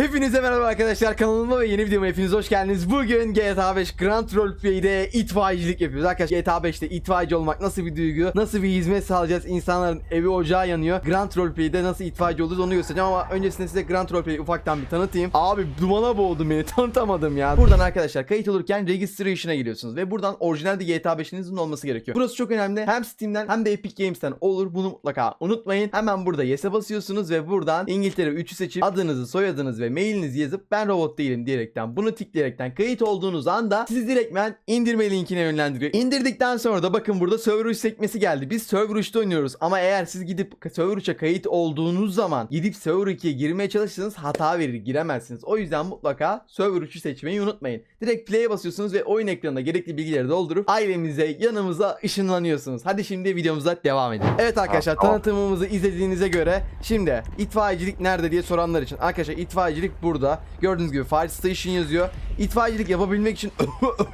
Hepinize merhaba arkadaşlar kanalıma ve yeni videoma hepiniz hoş geldiniz. Bugün GTA 5 Grand Roleplay'de itfaiyecilik yapıyoruz. Arkadaşlar GTA 5'te itfaiyeci olmak nasıl bir duygu, nasıl bir hizmet sağlayacağız, insanların evi ocağı yanıyor. Grand Roleplay'de nasıl itfaiyeci oluruz onu göstereceğim ama öncesinde size Grand Roleplay'i ufaktan bir tanıtayım. Abi dumana boğdum beni tanıtamadım ya. Buradan arkadaşlar kayıt olurken registration'a giriyorsunuz ve buradan orijinal GTA 5'inizin olması gerekiyor. Burası çok önemli. Hem Steam'den hem de Epic Games'ten olur. Bunu mutlaka unutmayın. Hemen burada yes'e basıyorsunuz ve buradan İngiltere 3'ü seçip adınızı, soyadınızı ve mailinizi yazıp ben robot değilim diyerekten bunu tikleyerekten kayıt olduğunuz anda sizi direktmen indirme linkine yönlendiriyor. İndirdikten sonra da bakın burada server 3 sekmesi geldi. Biz server 3'te oynuyoruz ama eğer siz gidip server 3'e kayıt olduğunuz zaman gidip server 2'ye girmeye çalışırsanız hata verir giremezsiniz. O yüzden mutlaka server 3'ü seçmeyi unutmayın. Direkt play'e basıyorsunuz ve oyun ekranında gerekli bilgileri doldurup ailemize yanımıza ışınlanıyorsunuz. Hadi şimdi videomuza devam edelim. Evet arkadaşlar tanıtımımızı izlediğinize göre şimdi itfaiyecilik nerede diye soranlar için arkadaşlar itfaiyecilik burada. Gördüğünüz gibi fire station yazıyor. İtfaiyecilik yapabilmek için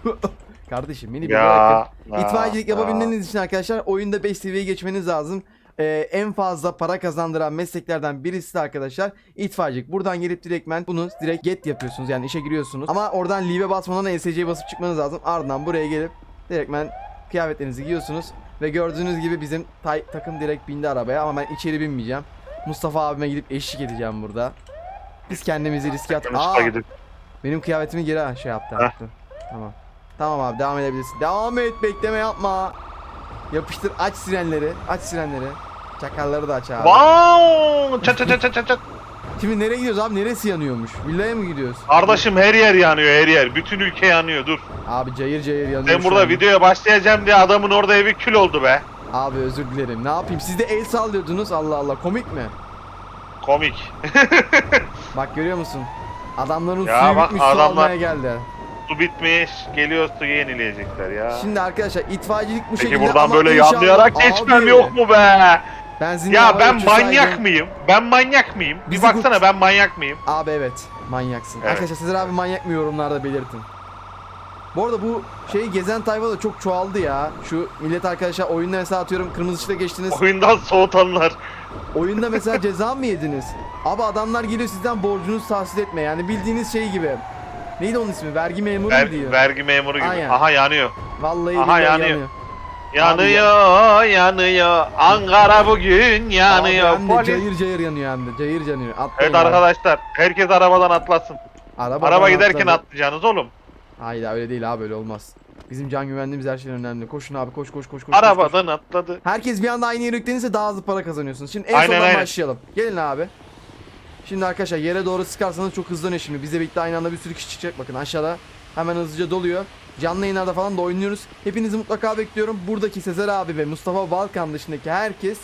Kardeşim beni bir bırakın. İtfaiyecilik yapabilmeniz için arkadaşlar oyunda 5 seviye geçmeniz lazım. Ee, en fazla para kazandıran mesleklerden birisi de arkadaşlar itfaiyecilik. Buradan gelip direktmen bunu direkt get yapıyorsunuz yani işe giriyorsunuz. Ama oradan leave'e basmadan ESC'ye basıp çıkmanız lazım. Ardından buraya gelip direktmen kıyafetlerinizi giyiyorsunuz. Ve gördüğünüz gibi bizim tay- takım direkt bindi arabaya ama ben içeri binmeyeceğim. Mustafa abime gidip eşlik edeceğim burada. Biz kendimizi riske at. Yanlışlıkla Aa, benim kıyafetimi geri ha, şey yaptı. Heh. Tamam. Tamam abi devam edebilirsin. Devam et bekleme yapma. Yapıştır aç sirenleri. Aç sirenleri. Çakalları da aç abi. Wow! Çat çat çat çat çat çat. Şimdi nereye gidiyoruz abi? Neresi yanıyormuş? Villaya mı gidiyoruz? Kardeşim her yer yanıyor her yer. Bütün ülke yanıyor dur. Abi cayır cayır yanıyor Ben burada an. videoya başlayacağım diye adamın orada evi kül oldu be. Abi özür dilerim. Ne yapayım? Siz de el sallıyordunuz. Allah Allah. Komik mi? Komik. Bak görüyor musun? Adamların Ya suyu bak, bitmiş su adamlar- almaya geldi. Su bitmiş. Geliyor suyu yenileyecekler ya. Şimdi arkadaşlar itfaiyecilik bu Peki şekilde buradan ama böyle inşallah- yanlayarak geçmem yok mu be? benzinli Ya ben manyak mıyım? Ben manyak mıyım? Bir Bizi baksana kurt- ben manyak mıyım? Abi evet manyaksın. Evet. Arkadaşlar Sezer abi manyak mı yorumlarda belirtin. Bu arada bu şey gezen tayfa da çok çoğaldı ya. Şu millet arkadaşlar oyunda mesela atıyorum kırmızı ışıkta geçtiniz. Oyundan soğutanlar. Oyunda mesela ceza mı yediniz? Abi adamlar geliyor sizden borcunuzu tahsil etme yani bildiğiniz şey gibi. Neydi onun ismi? Vergi memuru Ver- mu diyor? vergi memuru gibi. Aynen. Aha yanıyor. Vallahi Aha, billahi yanıyor. yanıyor. Yanıyor, yanıyor. Ankara bugün yanıyor. Abi hem de Polis- cayır cayır yanıyor hem de cayır yanıyor. Atlayın Evet abi. arkadaşlar, herkes arabadan atlasın. Arabadan Araba giderken atlayacaksınız oğlum. Hayır öyle değil abi öyle olmaz. Bizim can güvenliğimiz her şeyden önemli. Koşun abi koş koş koş koş. koş, koş. Arabadan atladı. Herkes bir anda aynı yere yüklenirse daha hızlı para kazanıyorsunuz. Şimdi en Aynen, sondan aynen. başlayalım. Gelin abi. Şimdi arkadaşlar yere doğru sıkarsanız çok hızlanıyor şimdi. Bizle birlikte aynı anda bir sürü kişi çıkacak. Bakın aşağıda hemen hızlıca doluyor. Canlı yayınlarda falan da oynuyoruz. Hepinizi mutlaka bekliyorum. Buradaki Sezer abi ve Mustafa Balkan dışındaki herkes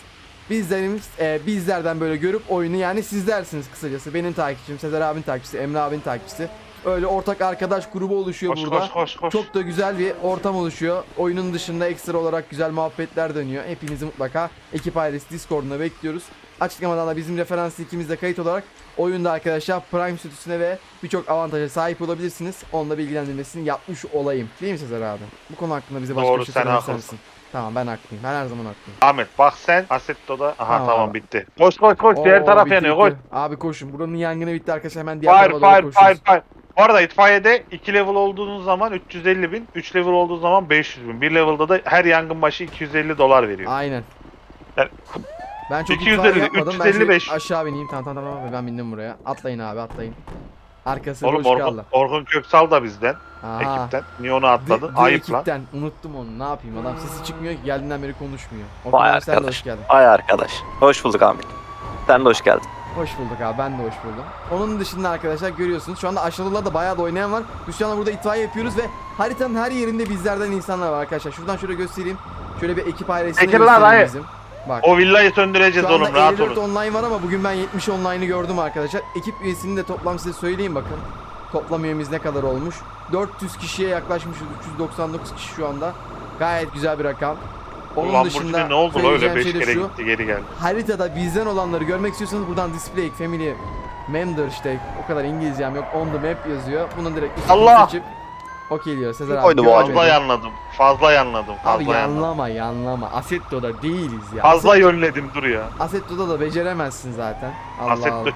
bizlerimiz e, bizlerden böyle görüp oyunu yani sizlersiniz kısacası. Benim takipçim, Sezer abinin takipçisi, Emre abinin takipçisi. Öyle ortak arkadaş grubu oluşuyor Koş burada. koş koş koş. Çok da güzel bir ortam oluşuyor. Oyunun dışında ekstra olarak güzel muhabbetler dönüyor. Hepinizi mutlaka ekip ailesi Discord'una bekliyoruz. Açıklamadan da bizim referans linkimizde kayıt olarak oyunda arkadaşlar Prime statüsüne ve birçok avantaja sahip olabilirsiniz. Onunla bilgilendirmesini yapmış olayım. Değil mi Sezer abi? Bu konu hakkında bize başka Doğru, bir şey sen söylemek haklısın. ister misin? Tamam ben haklıyım. Ben her zaman haklıyım. Ahmet bak sen Assetto'da. Aha Tamam tamam, bitti. Koş koş koş diğer Oo, taraf bitti, yanıyor koş. bitti. Abi koşun. Buranın yangını bitti arkadaşlar. Hemen diğer Fire tarafa doğru fire koşuyoruz. fire fire. Bu arada itfaiyede 2 level olduğunuz zaman 350 bin, 3 level olduğu zaman 500 bin. 1 level'da da her yangın başı 250 dolar veriyor. Aynen. Yani- Ben çok 250, itfaiye yapmadım. Ben 355. şöyle aşağı bineyim. Tamam tamam tamam. Ben bindim buraya. Atlayın abi atlayın. Arkası Oğlum boş Orkun, kaldı. Orkun Köksal da bizden, Aha. ekipten. Niye onu atladın? Ayıp lan. ekipten. Unuttum onu. Ne yapayım? Adam sesi çıkmıyor ki geldiğinden beri konuşmuyor. Vay Orkun abi sen de arkadaş. geldin. Ay arkadaş. Hoş bulduk Ahmet. Sen de hoş geldin. Hoş bulduk abi. Ben de hoş buldum. Onun dışında arkadaşlar görüyorsunuz. Şu anda aşağıda bayağı da oynayan var. Biz şu anda burada itfaiye yapıyoruz ve haritanın her yerinde bizlerden insanlar var arkadaşlar. Şuradan şöyle göstereyim. Şöyle bir ekip ailesini lan, göstereyim hayır. bizim. Bak. O villayı söndüreceğiz Şu anda oğlum rahat 54 olun. online var ama bugün ben 70 online'ı gördüm arkadaşlar. Ekip üyesini de toplam size söyleyeyim bakın. Toplam üyemiz ne kadar olmuş. 400 kişiye yaklaşmışız. 399 kişi şu anda. Gayet güzel bir rakam. Onun Ulan dışında ne oldu la öyle söyleyeceğim 5 şey kere şu. gitti geri geldi. Haritada bizden olanları görmek istiyorsanız buradan display, family, member işte o kadar İngilizcem yok. On the map yazıyor. Bunu direkt Allah! seçip Okey diyor Sezer abi. Koydu bu. Fazla yanladım. Fazla yanladım. Abi Fazla yanladım. yanlama yanlama. Assetto'da değiliz ya. Fazla Assetto- yönledim dur ya. Assetto'da da beceremezsin zaten. Allah Assetto Allah.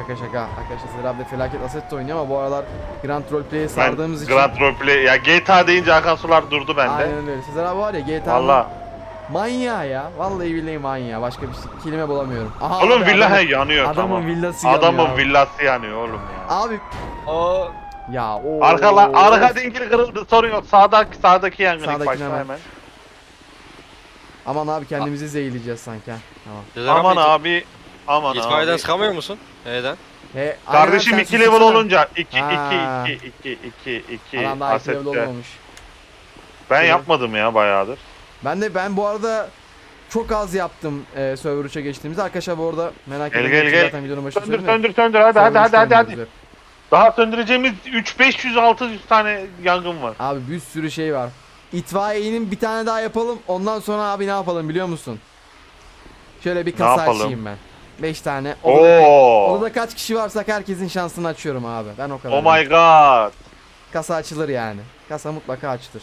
Şaka şaka. Arkadaşlar Sezer abi de felaket aset oynuyor ama bu aralar Grand Roleplay'e sardığımız için. Grand Roleplay ya GTA deyince akan sular durdu bende. Aynen öyle. Sezer abi var ya GTA'nın Valla. manyağı ya. Vallahi billahi manyağı. Başka bir şey- kelime bulamıyorum. Aha, Oğlum villa adamın- he yanıyor Adamın tamam. villası yanıyor Adamın villası yanıyor oğlum ya. Abi O ya o Arka arka dingil kırıldı sorun yok. Sağdaki sağdaki yangın ilk Sağdakine başta hemen. hemen. Aman abi kendimizi zehirleyeceğiz sanki. ha. Tamam. Aman abi. Aman İtfaiyeden abi. sıkamıyor musun? Neden? He, aynen Kardeşim sen 2 level olunca 2 Ha. 2 2 2 2 2 Adam daha iki level olmamış. Ben Evet. yapmadım ya bayağıdır. Ben de ben bu arada çok az yaptım e, server 3'e geçtiğimizde. Arkadaşlar bu arada merak Gel, etmeyin. gel, gel. Zaten videonun başında Söndür söyledim ya. söndür söndür hadi hadi Server hadi hadi hadi. gidiyoruz Daha söndüreceğimiz 3 500 600 tane yangın var. hep. Abi bir sürü şey var. İtfaiyenin bir tane daha yapalım. Ondan sonra abi ne yapalım biliyor musun? Şöyle bir kasa yapalım? açayım ben. 5 tane. Odada, Oo. odada kaç kişi varsak herkesin şansını açıyorum abi. Ben o kadar. Oh my god. Kasa açılır yani. Kasa mutlaka açılır.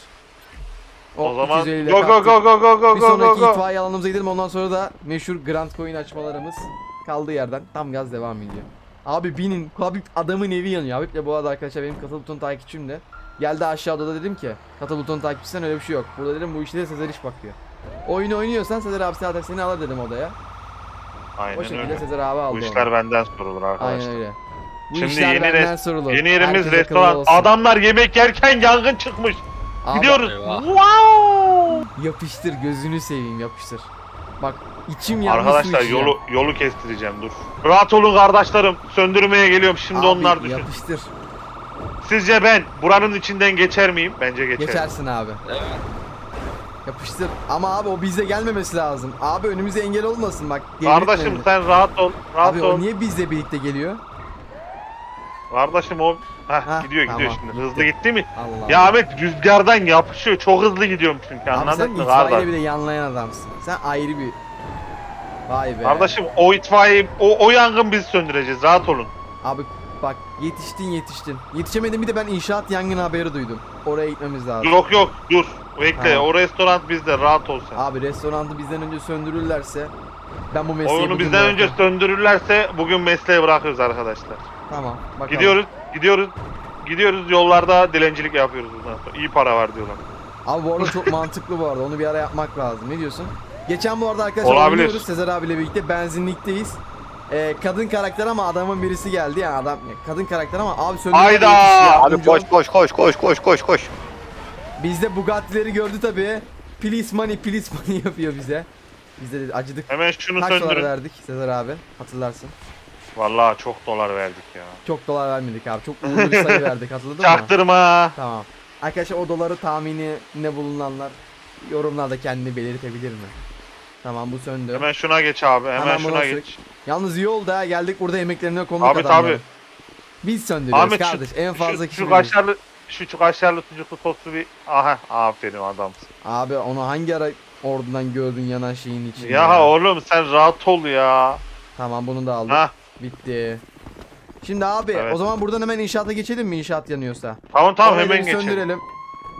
O zaman 250 ile go go kaptık. go go go go Bir go go sonraki go. itfaiye alanımıza gidelim ondan sonra da meşhur Grand Coin açmalarımız kaldığı yerden tam gaz devam ediyor. Abi binin Habib adamın evi yanıyor. Habib de bu arada arkadaşlar benim katıl buton takipçim de. Geldi aşağıda da dedim ki katıl buton takipçisen öyle bir şey yok. Burada dedim bu işte de Sezer iş bakıyor. Oyunu oynuyorsan Sezer abi zaten seni alır dedim odaya. O Aynen şekilde öyle. Sezer abi aldı Bu onu. işler benden sorulur Aynen arkadaşlar. öyle. Bu Şimdi işler yeni benden res- sorulur. Yeni yerimiz Herkes akıllı restoran. olsun. Adamlar yemek yerken yangın çıkmış. Abi, Gidiyoruz. Eyvah. Wow. Yapıştır gözünü seveyim yapıştır. Bak içim yandı su Arkadaşlar içeceğim. yolu yolu kestireceğim dur. Rahat olun kardeşlerim. Söndürmeye geliyorum. Şimdi Abi, onlar düşün. Yapıştır. Sizce ben buranın içinden geçer miyim? Bence geçerim. Geçersin abi. Evet. Yapıştır. Ama abi o bizde gelmemesi lazım. Abi önümüze engel olmasın bak. Kardeşim beni. sen rahat ol. Rahat Abi ol. o niye bizle birlikte geliyor? Kardeşim o Heh, Hah, gidiyor gidiyor tamam, şimdi. gitti. Hızlı gitti mi? Allah Ya. Ahmet rüzgardan yapışıyor. Çok hızlı gidiyorum çünkü Abi anladın sen mı itfaiye kardeş? bile yanlayan adamsın. Sen ayrı bir... Vay be. Kardeşim o itfaiye o, o yangın biz söndüreceğiz. Rahat olun. Abi bak yetiştin yetiştin. Yetişemedim bir de ben inşaat yangın haberi duydum. Oraya gitmemiz lazım. Yok yok dur. Bekle. Tamam. O restoran bizde. Rahat ol sen. Abi restoranı bizden önce söndürürlerse ben bu mesleği Oyunu bugün bizden önce bırakırım. söndürürlerse bugün mesleği bırakıyoruz arkadaşlar. Tamam bakalım. Gidiyoruz. Gidiyoruz. Gidiyoruz yollarda dilencilik yapıyoruz bundan sonra. İyi para var diyorlar. Abi bu arada çok mantıklı bu arada. Onu bir ara yapmak lazım. Ne diyorsun? Geçen bu arada arkadaşlar Olabilir. oynuyoruz. Sezer abiyle birlikte benzinlikteyiz. Ee, kadın karakter ama adamın birisi geldi yani adam kadın karakter ama abi söndürme Hayda! yetişti, abi koş koş koş koş koş koş koş. Bizde Bugatti'leri gördü tabi. Please money please money yapıyor bize. Biz de acıdık. Hemen şunu Kaç dolar söndürün. verdik Sezer abi hatırlarsın. Vallahi çok dolar verdik ya. Çok dolar vermedik abi. Çok uğurlu bir sayı verdik hatırladın mı? Çaktırma. Tamam. Arkadaşlar o doları tahmini ne bulunanlar yorumlarda kendini belirtebilir mi? Tamam bu söndü. Hemen şuna geç abi. Hemen, Hemen buna şuna geç. Yalnız iyi oldu ha geldik burada yemeklerine konuk Abi adamlar. tabi. Biz söndürüyoruz Ahmet kardeş. şu, en fazla şu, kişi şu bilir. kaşarlı şu, şu kaşarlı sucuklu tostu bir aha aferin adamsın. Abi onu hangi ara oradan gördün yanan şeyin içinde? Ya, oğlum sen rahat ol ya. Tamam bunu da aldık. Ha Bitti. Şimdi abi Evet. o zaman buradan hemen inşaata geçelim mi inşaat yanıyorsa? tamam tamam Orayı da hemen geçelim. söndürelim.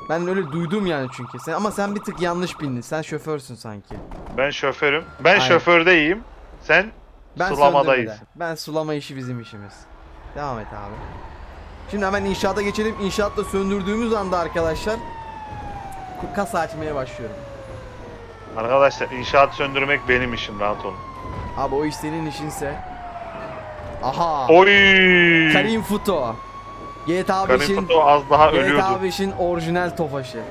Ben öyle duydum yani çünkü. Sen ama sen bir tık yanlış bindin. Sen şoförsün sanki. Ben şoförüm. Ben Aynen. şoförde iyiyim. Sen Ben Sulamadayız. söndürmede. Ben sulama işi bizim işimiz. Devam et abi. Şimdi hemen inşaata geçelim. İnşaatta söndürdüğümüz anda arkadaşlar kasa açmaya başlıyorum. arkadaşlar inşaat söndürmek benim işim rahat olun. Abi o iş senin işinse. Aha. Oy! Karim Futo. GTA Karim 5'in Foto az daha ölüyordu. GTA 5'in orijinal Tofaşı.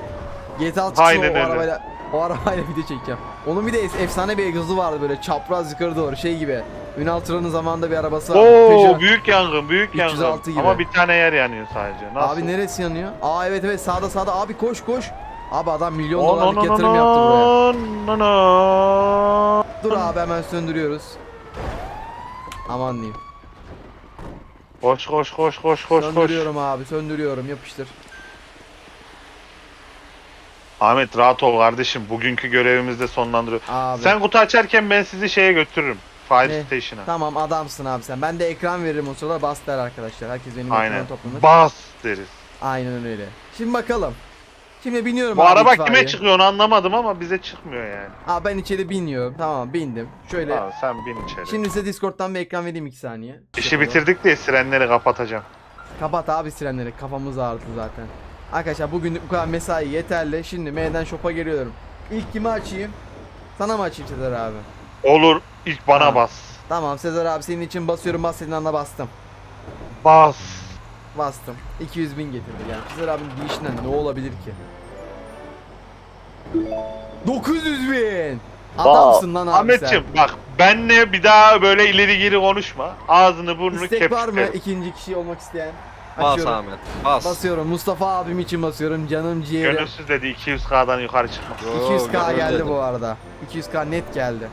GTA Aynen o öyle. arabayla o arabayla video çekeceğim. Onun bir de efsane bir egzozu vardı böyle çapraz yukarı doğru şey gibi. Ünal Turan'ın zamanında bir arabası vardı. Oo Peugeot. büyük yangın büyük 306 yangın. gibi. Ama bir tane yer yanıyor sadece. Nasıl? Abi neresi yanıyor? Aa evet evet sağda sağda abi koş koş. Abi adam milyon no, dolarlık no, no, yatırım yaptı buraya. no, no. Dur abi hemen söndürüyoruz. Aman diyeyim. Koş koş koş koş koş koş. söndürüyorum abi söndürüyorum yapıştır. Ahmet rahat ol kardeşim. Bugünkü görevimizi de sonlandırıyor. Abi. Sen kutu açarken ben sizi şeye götürürüm. Fire Ne? Station'a. Tamam adamsın abi sen. Ben de ekran veririm o sırada bas der arkadaşlar. Herkes benim Aynen. ekranı toplanır. Bas deriz. Aynen öyle. Şimdi bakalım. Şimdi biniyorum Bu abi araba itfaiye. kime çıkıyor onu anlamadım ama bize çıkmıyor yani. Aa ben içeri biniyorum. Tamam bindim. Şöyle. Tamam sen bin içeri. Şimdi size Discord'dan bir ekran vereyim 2 saniye. İşi bitirdik diye sirenleri kapatacağım. Kapat abi sirenleri. Kafamız ağrıdı zaten. Arkadaşlar bugünlük bu kadar mesai yeterli. Şimdi M'den shop'a geliyorum. İlk kimi açayım? Sana mı açayım Sezer abi? Olur ilk bana Tamam. bas. Tamam Sezer abi senin için basıyorum bas senin anda bastım. Bas. Bastım. 200 bin getirdi yani. Sezer abinin girişinden ne olabilir ki? 900 bin. Adamsın lan abi Ahmetciğim bak benle bir daha böyle ileri geri konuşma. Ağzını sen. burnunu İstek var mı ikinci kişi olmak isteyen? Bas Açıyorum. Ahmet. Bas. Basıyorum. Mustafa abim için basıyorum. Canım ciğerim. Gönülsüz dedi 200k'dan yukarı çıkmaz. Yo, 200k gönül geldi dedim. bu arada. 200k net geldi.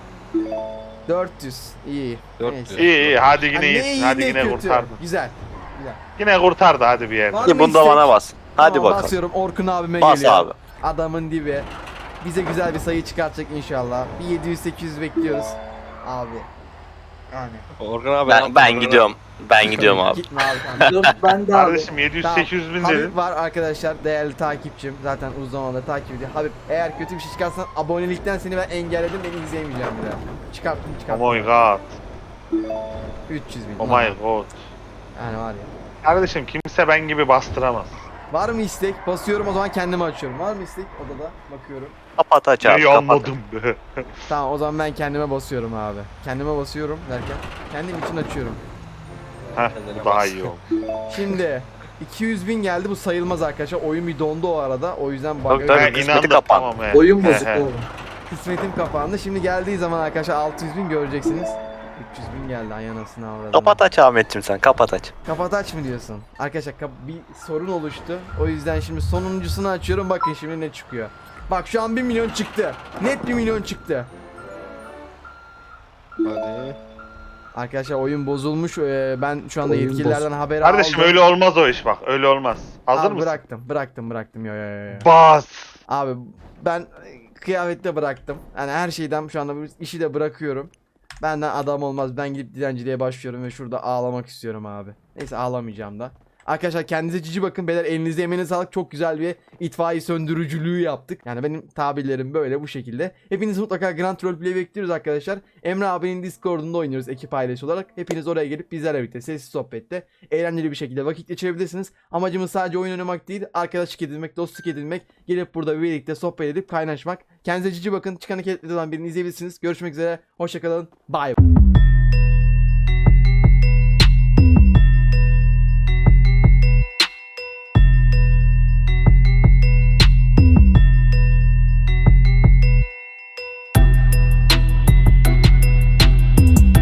400 iyi. 400. Neyse. İyi iyi hadi yine ne iyisin. Hadi yine kötü. kurtardı. Güzel. Güzel. Yine kurtardı hadi bir yerde. Var mı bunda istek? bana bas. Hadi Tamam, bakalım. Basıyorum Orkun abime Bas geliyor. abi. Adamın dibi. Bize güzel bir sayı çıkartacak inşallah. Bir 700-800 bekliyoruz. Abi. Yani. Orhan abi. Ben, ben gidiyorum. Ben gidiyorum abi. Gitme abi. Dur ben de abi. Kardeşim 700-800 bin Habib dedin. var arkadaşlar değerli takipçim. Zaten uzun zamandır takip ediyor. Habib eğer kötü bir şey çıkarsan abonelikten seni ben engelledim. Beni izleyemeyeceğim bir daha. Çıkarttım Oh çıkarttım. my god. 300 bin. Oh my god. Yani var ya. Kardeşim kimse ben gibi bastıramaz. Var mı istek? Basıyorum o zaman kendimi açıyorum. Var mı istek odada? Bakıyorum. Kapat aç abi. Kapat. anladım be. Tamam o zaman ben kendime basıyorum abi. Kendime basıyorum derken kendim için açıyorum. Heh bu daha iyi oldu. Şimdi 200 bin geldi bu sayılmaz arkadaşlar. Oyun bir dondu o arada. O yüzden Tabii, tabii. Ben kısmeti inandım kapan. tamam he. Oyun bozuk he. oğlum. kısmetim kapandı. Şimdi geldiği zaman arkadaşlar 600 bin göreceksiniz. 300 bin geldi ayanasını avradım. Kapat aç Ahmetciğim sen. Kapat aç. Kapat aç mı diyorsun? Arkadaşlar kap- bir sorun oluştu. O yüzden şimdi sonuncusunu açıyorum. Bakın şimdi ne çıkıyor. Bak şu an 1 milyon çıktı. Net 1 milyon çıktı. Hadi. Arkadaşlar oyun bozulmuş. Ee, ben şu anda Oyun yetkililerden haber Kardeşim aldım. öyle olmaz o iş bak. Öyle olmaz. Hazır Abi mısın? bıraktım. Bıraktım bıraktım. Yo yo yo. yo. Bas. Abi ben kıyafette bıraktım. Yani her şeyden şu anda bu işi de bırakıyorum. Benden adam olmaz. Ben gidip dilenciliğe başlıyorum ve şurada ağlamak istiyorum abi. Neyse ağlamayacağım da. Arkadaşlar kendinize cici bakın beyler elinize emeğine sağlık çok güzel bir itfaiye söndürücülüğü yaptık. Yani benim tabirlerim böyle bu şekilde. Hepiniz mutlaka Grand Roleplay bekliyoruz arkadaşlar. Emre abinin Discord'unda oynuyoruz ekip ailesi olarak. Hepiniz oraya gelip bizlerle birlikte sessiz sohbette eğlenceli bir şekilde vakit geçirebilirsiniz. Amacımız sadece oyun oynamak değil arkadaşlık edinmek, dostluk edinmek. Gelip burada birlikte sohbet edip kaynaşmak. Kendinize cici bakın. Çıkan olan birini izleyebilirsiniz. Görüşmek üzere. Hoşçakalın. Bye.